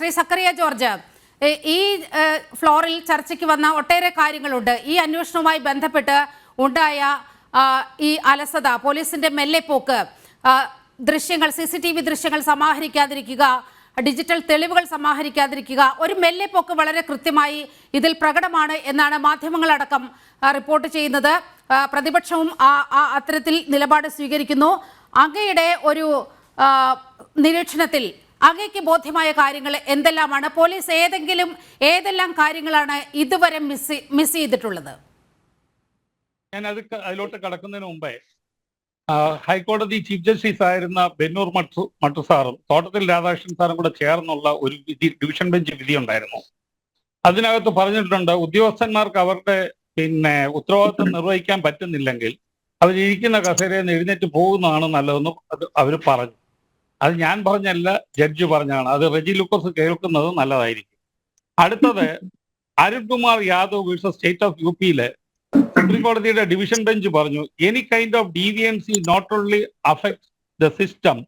Shri Zacharia George ഈ ഫ്ലോറിൽ ചർച്ചയ്ക്ക് വന്ന ഒട്ടേറെ കാര്യങ്ങളുണ്ട്. ഈ അന്വേഷണവുമായി ബന്ധപ്പെട്ട് ഉണ്ടായ ഈ അലസത പോലീസിന്റെ മെല്ലെപ്പോക്ക് പോക്ക് ദൃശ്യങ്ങൾ സി സി ടി വി ദൃശ്യങ്ങൾ സമാഹരിക്കാതിരിക്കുക ഡിജിറ്റൽ തെളിവുകൾ സമാഹരിക്കാതിരിക്കുക ഒരു മെല്ലെപ്പോക്ക് വളരെ കൃത്യമായി ഇതിൽ പ്രകടമാണ് എന്നാണ് മാധ്യമങ്ങളടക്കം റിപ്പോർട്ട് ചെയ്യുന്നത്. പ്രതിപക്ഷവും അത്തരത്തിൽ നിലപാട് സ്വീകരിക്കുന്നു. അങ്ങയുടെ ഒരു നിരീക്ഷണത്തിൽ അങ്ങയ്ക്ക് ബോധ്യമായ കാര്യങ്ങൾ എന്തെല്ലാമാണ്? പോലീസ് ഏതെങ്കിലും ഏതെല്ലാം കാര്യങ്ങളാണ് ഇതുവരെ മിസ് മിസ് ചെയ്തിട്ടുള്ളത്? ഞാൻ അത് അതിലോട്ട് കടക്കുന്നതിന് മുമ്പേ ഹൈക്കോടതി ചീഫ് ജസ്റ്റിസ് ആയിരുന്ന ബെന്നൂർ മട്ടു മട്ടു സാറും തോട്ടത്തിൽ രാധാകൃഷ്ണൻ സാറും കൂടെ ചേർന്നുള്ള ഒരു വിധി ഡിവിഷൻ ബെഞ്ച് വിധി ഉണ്ടായിരുന്നു. അതിനകത്ത് പറഞ്ഞിട്ടുണ്ട് ഉദ്യോഗസ്ഥന്മാർക്ക് അവരുടെ പിന്നെ ഉത്തരവാദിത്വം നിർവഹിക്കാൻ പറ്റുന്നില്ലെങ്കിൽ അവരിരിക്കുന്ന കസേരയിൽ നിന്ന് എഴുന്നേറ്റ് പോകുന്നതാണ് നല്ലതെന്ന് അവർ പറഞ്ഞു. അത് ഞാൻ പറഞ്ഞല്ല ജഡ്ജ് പറഞ്ഞാണ്. അത് റെജി ലൂക്കോസ് കേൾക്കുന്നത് നല്ലതായിരിക്കും. അടുത്തത് Arunkumar Yadav versus state of U പിയിലെ സുപ്രീം കോടതിയുടെ ഡിവിഷൻ ബെഞ്ച് പറഞ്ഞു any kind of deviancy not only affect the system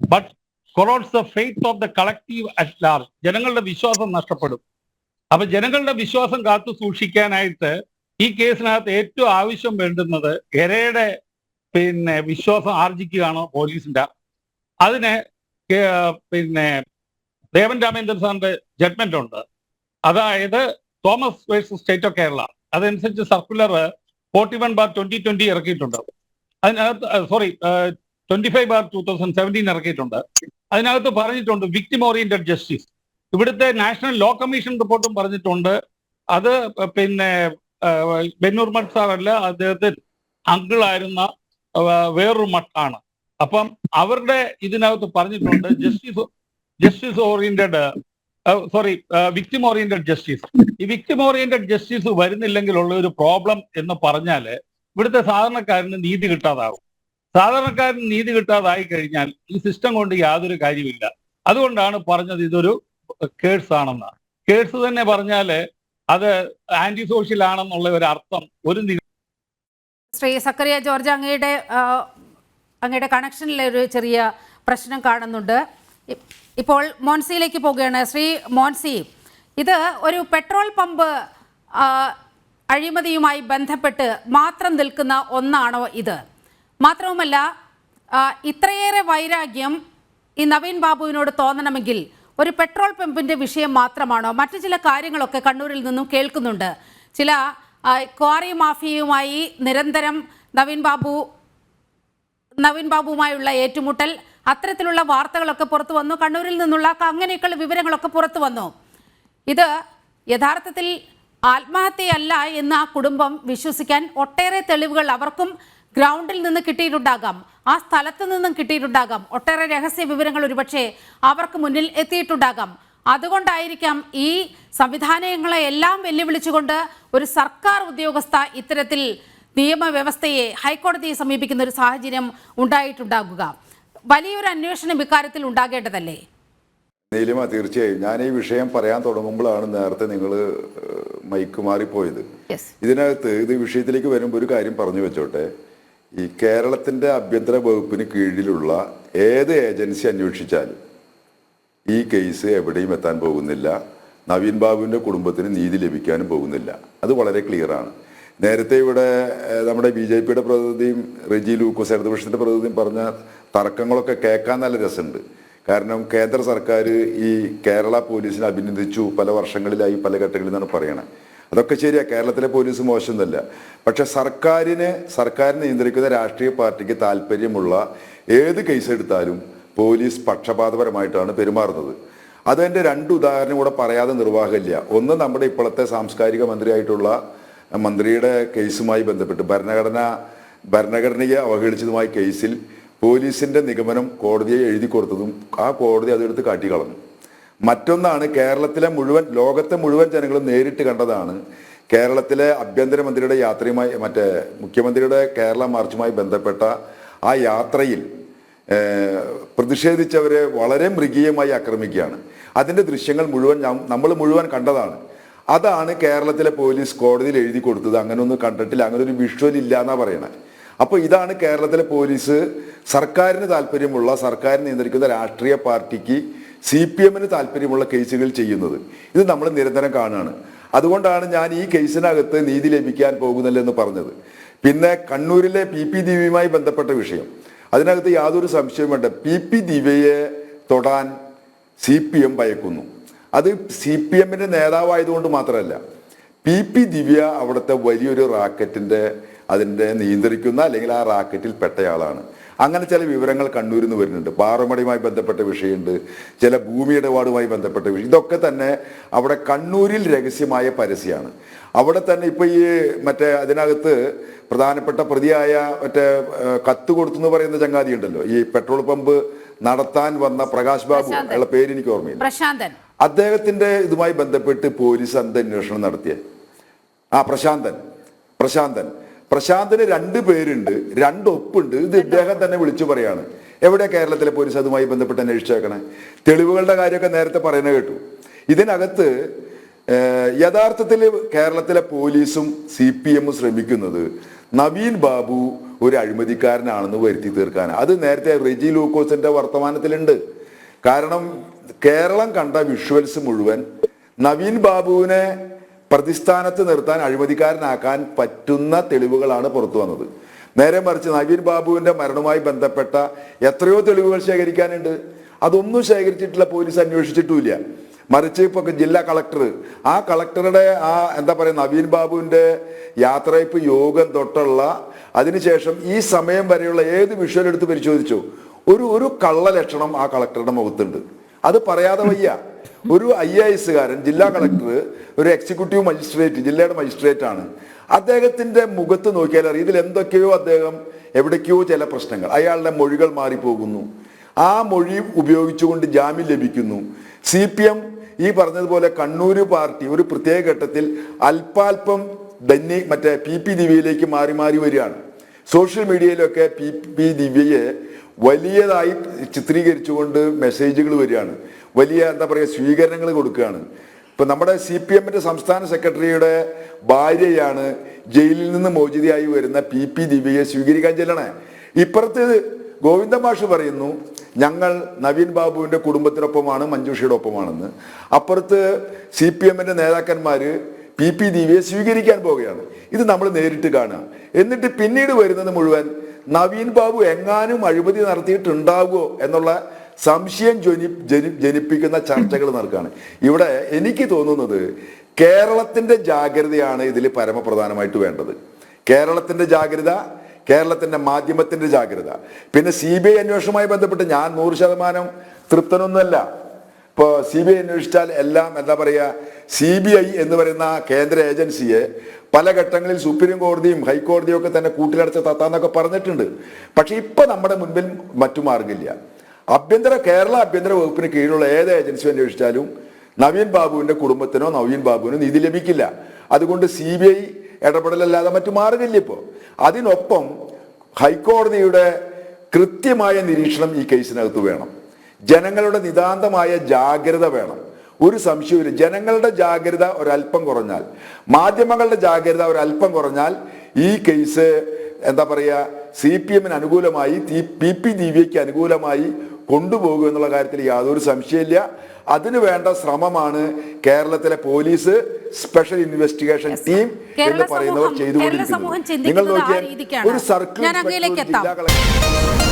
but corrodes the faith of the collective at large ജനങ്ങളുടെ വിശ്വാസം നഷ്ടപ്പെടും. അപ്പൊ ജനങ്ങളുടെ വിശ്വാസം കാത്തു സൂക്ഷിക്കാനായിട്ട് ഈ കേസിനകത്ത് ഏറ്റവും ആവശ്യം വേണ്ടുന്നത് എരയുടെ പിന്നെ വിശ്വാസം ആർജിക്കുകയാണോ പോലീസിന്റെ? അതിന് പിന്നെ ദേവൻ രാമേന്ദ്രൻ സാറിന്റെ ജഡ്മെന്റ് ഉണ്ട്. അതായത് Thomas versus state of Kerala അതനുസരിച്ച് circular forty one bar twenty twenty ഇറക്കിയിട്ടുണ്ട്. അതിനകത്ത് sorry twenty five bar two thousand seventeen ഇറക്കിയിട്ടുണ്ട്. അതിനകത്ത് പറഞ്ഞിട്ടുണ്ട് വിക്ടിം ഓറിയന്റഡ് ജസ്റ്റിസ് ഇവിടുത്തെ നാഷണൽ ലോ കമ്മീഷൻ റിപ്പോർട്ടും പറഞ്ഞിട്ടുണ്ട്. അത് പിന്നെ ബെന്നൂർ മഠ് സാറല്ല അദ്ദേഹത്തെ അങ്കിളായിരുന്ന വേറൊരു മട്ടാണ് അപ്പം അവരുടെ ഇതിനകത്ത് പറഞ്ഞിട്ടുണ്ട് justice justice oriented sorry victim oriented justice ഈ വിക്ടിം ഓറിയന്റഡ് ജസ്റ്റിസ് വരുന്നില്ലെങ്കിൽ ഉള്ള ഒരു പ്രോബ്ലം എന്ന് പറഞ്ഞാൽ ഇവിടുത്തെ സാധാരണക്കാരന് നീതി കിട്ടാതാവും. സാധാരണക്കാരന് നീതി കിട്ടാതായി കഴിഞ്ഞാൽ ഈ സിസ്റ്റം കൊണ്ട് യാതൊരു കാര്യമില്ല. അതുകൊണ്ടാണ് പറഞ്ഞത് ഇതൊരു കേഴ്സ് ആണെന്ന്. കേഴ്സ് തന്നെ പറഞ്ഞാൽ അത് ആന്റി സോഷ്യൽ ആണെന്നുള്ള ഒരു അർത്ഥം ഒരു ശ്രീ സക്കറിയ ജോർജ് അങ്ങയുടെ അങ്ങയുടെ കണക്ഷനിലെ ഒരു ചെറിയ പ്രശ്നം കാണുന്നുണ്ട്. ഇപ്പോൾ മോൻസിയിലേക്ക് പോവുകയാണ്. ശ്രീ മോൻസി ഇത് ഒരു പെട്രോൾ പമ്പ് അഴിമതിയുമായി ബന്ധപ്പെട്ട് മാത്രം നിൽക്കുന്ന ഒന്നാണോ ഇത്? മാത്രവുമല്ല ഇത്രയേറെ വൈരാഗ്യം ഈ നവീൻ ബാബുവിനോട് തോന്നണമെങ്കിൽ ഒരു പെട്രോൾ പമ്പിന്റെ വിഷയം മാത്രമാണോ? മറ്റു ചില കാര്യങ്ങളൊക്കെ കണ്ണൂരിൽ നിന്നും കേൾക്കുന്നുണ്ട്. ചില ക്വാറി മാഫിയയുമായി നിരന്തരം നവീൻ ബാബു നവീൻ ബാബുവുമായുള്ള ഏറ്റുമുട്ടൽ അത്തരത്തിലുള്ള വാർത്തകളൊക്കെ പുറത്തു വന്നു. കണ്ണൂരിൽ നിന്നുള്ള അങ്ങനെയൊക്കെയുള്ള വിവരങ്ങളൊക്കെ പുറത്തു വന്നു. ഇത് യഥാർത്ഥത്തിൽ ആത്മഹത്യയല്ല എന്ന് ആ കുടുംബം വിശ്വസിക്കാൻ ഒട്ടേറെ തെളിവുകൾ അവർക്കും ഗ്രൗണ്ടിൽ നിന്ന് കിട്ടിയിട്ടുണ്ടാകാം. ആ സ്ഥലത്ത് നിന്നും കിട്ടിയിട്ടുണ്ടാകാം. ഒട്ടേറെ രഹസ്യ വിവരങ്ങൾ ഒരുപക്ഷെ അവർക്ക് മുന്നിൽ എത്തിയിട്ടുണ്ടാകാം. അതുകൊണ്ടായിരിക്കാം ഈ സംവിധാനങ്ങളെ എല്ലാം വെല്ലുവിളിച്ചുകൊണ്ട് ഒരു സർക്കാർ ഉദ്യോഗസ്ഥ ഇത്തരത്തിൽ നിയമവ്യവസ്ഥയെ ഹൈക്കോടതിയെ സമീപിക്കുന്ന ഒരു സാഹചര്യം ഉണ്ടായിട്ടുണ്ടാകുക. വലിയൊരു അന്വേഷണം ഇക്കാര്യത്തിൽ ഉണ്ടാകേണ്ടതല്ലേ? നീലിമ തീർച്ചയായും. ഞാൻ ഈ വിഷയം പറയാൻ തുടങ്ങുമ്പോഴാണ് നേരത്തെ നിങ്ങൾ മൈക്ക് മാറിപ്പോയത് ഇതിനകത്ത് ഇത് വിഷയത്തിലേക്ക് വരുമ്പോൾ ഒരു കാര്യം പറഞ്ഞു വെച്ചോട്ടെ. ഈ കേരളത്തിന്റെ ആഭ്യന്തര വകുപ്പിന് കീഴിലുള്ള ഏത് ഏജൻസി അന്വേഷിച്ചാലും ഈ കേസ് എവിടെയും എത്താൻ പോകുന്നില്ല. നവീൻ ബാബുവിന്റെ കുടുംബത്തിന് നീതി ലഭിക്കാനും പോകുന്നില്ല. അത് വളരെ ക്ലിയറാണ് നേരത്തെ ഇവിടെ നമ്മുടെ ബി ജെ പിയുടെ പ്രതിനിധിയും റെജി ലൂക്കോസ് ഇടതുപക്ഷത്തിന്റെ പ്രതിനിധിയും പറഞ്ഞ തർക്കങ്ങളൊക്കെ കേൾക്കാൻ നല്ല രസമുണ്ട്. കാരണം കേന്ദ്ര സർക്കാർ ഈ കേരള പോലീസിനെ അഭിനന്ദിച്ചു പല വർഷങ്ങളിലായി പല ഘട്ടങ്ങളിൽ നിന്നാണ് പറയണത് അതൊക്കെ ശരിയാണ് കേരളത്തിലെ പോലീസ് മോശമൊന്നുമല്ല. പക്ഷെ സർക്കാരിന് സർക്കാരിനെ നിയന്ത്രിക്കുന്ന രാഷ്ട്രീയ പാർട്ടിക്ക് താല്പര്യമുള്ള ഏത് കേസ് എടുത്താലും പോലീസ് പക്ഷപാതപരമായിട്ടാണ് പെരുമാറുന്നത്. അതിന്റെ രണ്ട് ഉദാഹരണം കൂടെ പറയാതെ നിർവാഹമില്ല. ഒന്ന് നമ്മുടെ ഇപ്പോഴത്തെ സാംസ്കാരിക മന്ത്രിയായിട്ടുള്ള മന്ത്രിയുടെ കേസുമായി ബന്ധപ്പെട്ട് ഭരണഘടന ഭരണഘടനയെ അവഹേളിച്ചതുമായ കേസിൽ പോലീസിന്റെ നിഗമനം കോടതിയെ എഴുതി കൊടുത്തതും ആ കോടതി അതെടുത്ത് കാട്ടിക്കളഞ്ഞു. മറ്റൊന്നാണ് കേരളത്തിലെ മുഴുവൻ ലോകത്തെ മുഴുവൻ ജനങ്ങളും നേരിട്ട് കണ്ടതാണ് കേരളത്തിലെ ആഭ്യന്തരമന്ത്രിയുടെ യാത്രയുമായി മറ്റേ മുഖ്യമന്ത്രിയുടെ കേരള മാർച്ചുമായി ബന്ധപ്പെട്ട ആ യാത്രയിൽ പ്രതിഷേധിച്ചവരെ വളരെ മൃഗീയമായി ആക്രമിക്കുകയാണ്. അതിന്റെ ദൃശ്യങ്ങൾ മുഴുവൻ നമ്മൾ മുഴുവൻ കണ്ടതാണ്. അതാണ് കേരളത്തിലെ പോലീസ് കോടതിയിൽ എഴുതി കൊടുത്തത്. അങ്ങനെ ഒന്നും കണ്ടിട്ടില്ല. അങ്ങനെ ഒരു വിഷ്വൽ ഇല്ല എന്നാ പറയണത് അപ്പോൾ ഇതാണ് കേരളത്തിലെ പോലീസ് സർക്കാരിന് താല്പര്യമുള്ള സർക്കാർ നിയന്ത്രിക്കുന്ന രാഷ്ട്രീയ പാർട്ടിക്ക് സി പി എമ്മിന് താല്പര്യമുള്ള കേസുകൾ ചെയ്യുന്നത്. ഇത് നമ്മൾ നിരന്തരം കാണുകയാണ്. അതുകൊണ്ടാണ് ഞാൻ ഈ കേസിനകത്ത് നീതി ലഭിക്കാൻ പോകുന്നില്ലെന്ന് പറഞ്ഞത്. പിന്നെ കണ്ണൂരിലെ പി പി ദിവ്യയുമായി ബന്ധപ്പെട്ട വിഷയം. അതിനകത്ത് യാതൊരു സംശയവും വേണ്ട പി പി ദിവ്യയെ തൊടാൻ സി പി എം ഭയക്കുന്നു. അത് സി പി എമ്മിന്റെ നേതാവായതുകൊണ്ട് മാത്രമല്ല പി പി ദിവ്യ അവിടുത്തെ വലിയൊരു റാക്കറ്റിന്റെ അതിന്റെ നിയന്ത്രിക്കുന്ന അല്ലെങ്കിൽ ആ റാക്കറ്റിൽ പെട്ടയാളാണ്. അങ്ങനെ ചില വിവരങ്ങൾ കണ്ണൂരിൽ നിന്ന് വരുന്നുണ്ട്. പാറമടയുമായി ബന്ധപ്പെട്ട വിഷയമുണ്ട്. ചില ഭൂമി ഇടപാടുമായി ബന്ധപ്പെട്ട വിഷയം. ഇതൊക്കെ തന്നെ അവിടെ കണ്ണൂരിൽ രഹസ്യമായ പരസ്യമാണ്. അവിടെ തന്നെ ഇപ്പൊ ഈ മറ്റേ അതിനകത്ത് പ്രധാനപ്പെട്ട പ്രതിയായ മറ്റേ കത്ത് കൊടുത്തു എന്ന് പറയുന്ന ചങ്ങാതി ഉണ്ടല്ലോ ഈ പെട്രോൾ പമ്പ് നടത്താൻ വന്ന പ്രകാശ് ബാബു. അയാളുടെ പേര് എനിക്ക് ഓർമ്മയില്ല. പ്രശാന്തൻ. അദ്ദേഹത്തിന്റെ ഇതുമായി ബന്ധപ്പെട്ട് പോലീസ് അന്ത അന്വേഷണം നടത്തിയ. ആ പ്രശാന്തൻ പ്രശാന്തൻ. പ്രശാന്തിന് രണ്ട് പേരുണ്ട് രണ്ട് ഒപ്പുണ്ട്. ഇത് ഇദ്ദേഹം തന്നെ വിളിച്ചു പറയാണ്. എവിടെ കേരളത്തിലെ പോലീസ് അതുമായി ബന്ധപ്പെട്ട് അന്വേഷിച്ചേക്കണേ? തെളിവുകളുടെ കാര്യമൊക്കെ നേരത്തെ പറയുന്നത് കേട്ടു. ഇതിനകത്ത് യഥാർത്ഥത്തിൽ കേരളത്തിലെ പോലീസും സി പി എമ്മും ശ്രമിക്കുന്നത് നവീൻ ബാബു ഒരു അഴിമതിക്കാരനാണെന്ന് വരുത്തി തീർക്കാൻ അത് നേരത്തെ റെജി ലൂക്കോസിന്റെ വർത്തമാനത്തിലുണ്ട്. കാരണം കേരളം കണ്ട വിഷ്വൽസ് മുഴുവൻ നവീൻ ബാബുവിനെ പ്രതിസ്ഥാനത്ത് നിർത്താൻ അഴിമതിക്കാരനാക്കാൻ പറ്റുന്ന തെളിവുകളാണ് പുറത്തു വന്നത്. നേരെ മറിച്ച് നവീൻ ബാബുവിന്റെ മരണവുമായി ബന്ധപ്പെട്ട എത്രയോ തെളിവുകൾ ശേഖരിക്കാനുണ്ട്. അതൊന്നും ശേഖരിച്ചിട്ടില്ല പോലീസ് അന്വേഷിച്ചിട്ടുമില്ല. മറിച്ച് ഇപ്പൊ ജില്ലാ കളക്ടർ ആ കളക്ടറുടെ ആ എന്താ പറയുക നവീൻ ബാബുവിന്റെ യാത്രയപ്പ് യോഗം തൊട്ടുള്ള അതിനുശേഷം ഈ സമയം വരെയുള്ള ഏത് വിഷ്വൽ എടുത്ത് പരിശോധിച്ചു? ഒരു ഒരു കള്ള ലക്ഷണം ആ കളക്ടറുടെ മുഖത്തുണ്ട്. അത് പറയാതെ വയ്യ. ഒരു ഐ എ എസുകാരൻ ജില്ലാ കളക്ടർ ഒരു എക്സിക്യൂട്ടീവ് മജിസ്ട്രേറ്റ് ജില്ലയുടെ മജിസ്ട്രേറ്റ് ആണ് അദ്ദേഹത്തിന്റെ മുഖത്ത് നോക്കിയാൽ അറിയാം. ഇതിൽ എന്തൊക്കെയോ അദ്ദേഹം എവിടേക്കോ ചില പ്രശ്നങ്ങൾ. അയാളുടെ മൊഴികൾ മാറിപ്പോകുന്നു. ആ മൊഴി ഉപയോഗിച്ചുകൊണ്ട് ജാമ്യം ലഭിക്കുന്നു. സി പി എം ഈ പറഞ്ഞതുപോലെ കണ്ണൂര് പാർട്ടി ഒരു പ്രത്യേക ഘട്ടത്തിൽ അല്പാൽപം ധന്യ മറ്റേ പി പി ദിവ്യയിലേക്ക് മാറി മാറി വരികയാണ്. സോഷ്യൽ മീഡിയയിലൊക്കെ പി പി ദിവ്യയെ വലിയതായി ചിത്രീകരിച്ചുകൊണ്ട് മെസ്സേജുകൾ വരികയാണ്. വലിയ എന്താ പറയുക സ്വീകരണങ്ങൾ കൊടുക്കുകയാണ്. ഇപ്പം നമ്മുടെ സി പി എമ്മിന്റെ സംസ്ഥാന സെക്രട്ടറിയുടെ ഭാര്യയാണ് ജയിലിൽ നിന്ന് മോചിതയായി വരുന്ന പി പി ദീപികയെ സ്വീകരിക്കാൻ ചെല്ലണേ. ഇപ്പുറത്ത് ഗോവിന്ദ മാഷ് പറയുന്നു ഞങ്ങൾ നവീൻ ബാബുവിന്റെ കുടുംബത്തിനൊപ്പമാണ് മഞ്ജുഷയുടെ ഒപ്പമാണെന്ന്. അപ്പുറത്ത് സി പി എമ്മിന്റെ നേതാക്കന്മാർ പി പി ദീപിയെ സ്വീകരിക്കാൻ പോവുകയാണ്. ഇത് നമ്മൾ നേരിട്ട് കാണുക. എന്നിട്ട് പിന്നീട് വരുന്നത് മുഴുവൻ നവീൻ ബാബു എങ്ങാനും അഴിമതി നടത്തിയിട്ടുണ്ടാകുമോ എന്നുള്ള സംശയം ജനി ജനി ജനിപ്പിക്കുന്ന ചർച്ചകൾ നടക്കുകയാണ്. ഇവിടെ എനിക്ക് തോന്നുന്നത് കേരളത്തിന്റെ ജാഗ്രതയാണ് ഇതിൽ പരമപ്രധാനമായിട്ട് വേണ്ടത്. കേരളത്തിന്റെ ജാഗ്രത കേരളത്തിന്റെ മാധ്യമത്തിന്റെ ജാഗ്രത. പിന്നെ സി ബി ഐ അന്വേഷണവുമായി ബന്ധപ്പെട്ട് ഞാൻ നൂറ് ശതമാനം തൃപ്തനൊന്നുമല്ല. ഇപ്പോൾ സി ബി ഐ അന്വേഷിച്ചാൽ എല്ലാം എന്താ പറയുക സി ബി ഐ എന്ന് പറയുന്ന കേന്ദ്ര ഏജൻസിയെ പല ഘട്ടങ്ങളിൽ സുപ്രീം കോടതിയും ഹൈക്കോടതിയും ഒക്കെ തന്നെ കൂട്ടിലടച്ച് തത്താന്നൊക്കെ പറഞ്ഞിട്ടുണ്ട്. പക്ഷേ ഇപ്പം നമ്മുടെ മുൻപിൽ മറ്റു മാർഗമില്ല ആഭ്യന്തര കേരള ആഭ്യന്തര വകുപ്പിന് കീഴിലുള്ള ഏത് ഏജൻസി അന്വേഷിച്ചാലും നവീൻ ബാബുവിന്റെ കുടുംബത്തിനോ നവീൻ ബാബുവിനോ നീതി ലഭിക്കില്ല. അതുകൊണ്ട് സി ബി ഐ ഇടപെടലല്ലാതെ മറ്റു മാർഗമില്ല ഇപ്പോൾ അതിനൊപ്പം ഹൈക്കോടതിയുടെ കൃത്യമായ നിരീക്ഷണം ഈ കേസിനകത്ത് വേണം. ജനങ്ങളുടെ നിതാന്തമായ ജാഗ്രത വേണം. ഒരു സംശയവുമില്ല. ജനങ്ങളുടെ ജാഗ്രത ഒരല്പം കുറഞ്ഞാൽ മാധ്യമങ്ങളുടെ ജാഗ്രത ഒരല്പം കുറഞ്ഞാൽ ഈ കേസ് എന്താ പറയുക സി പി എമ്മിന് അനുകൂലമായി പി പി ദിവ്യയ്ക്ക് അനുകൂലമായി കൊണ്ടുപോകും എന്നുള്ള കാര്യത്തിൽ യാതൊരു സംശയമില്ല. അതിനു വേണ്ട ശ്രമമാണ് കേരളത്തിലെ പോലീസ് സ്പെഷ്യൽ ഇൻവെസ്റ്റിഗേഷൻ ടീം എന്ന് പറയുന്നവർ ചെയ്തുകൊണ്ടിരിക്കുന്നത് നിങ്ങൾ നോക്കിയാൽ ഒരു സർക്കിൾ ജില്ലാ കളക്ടർ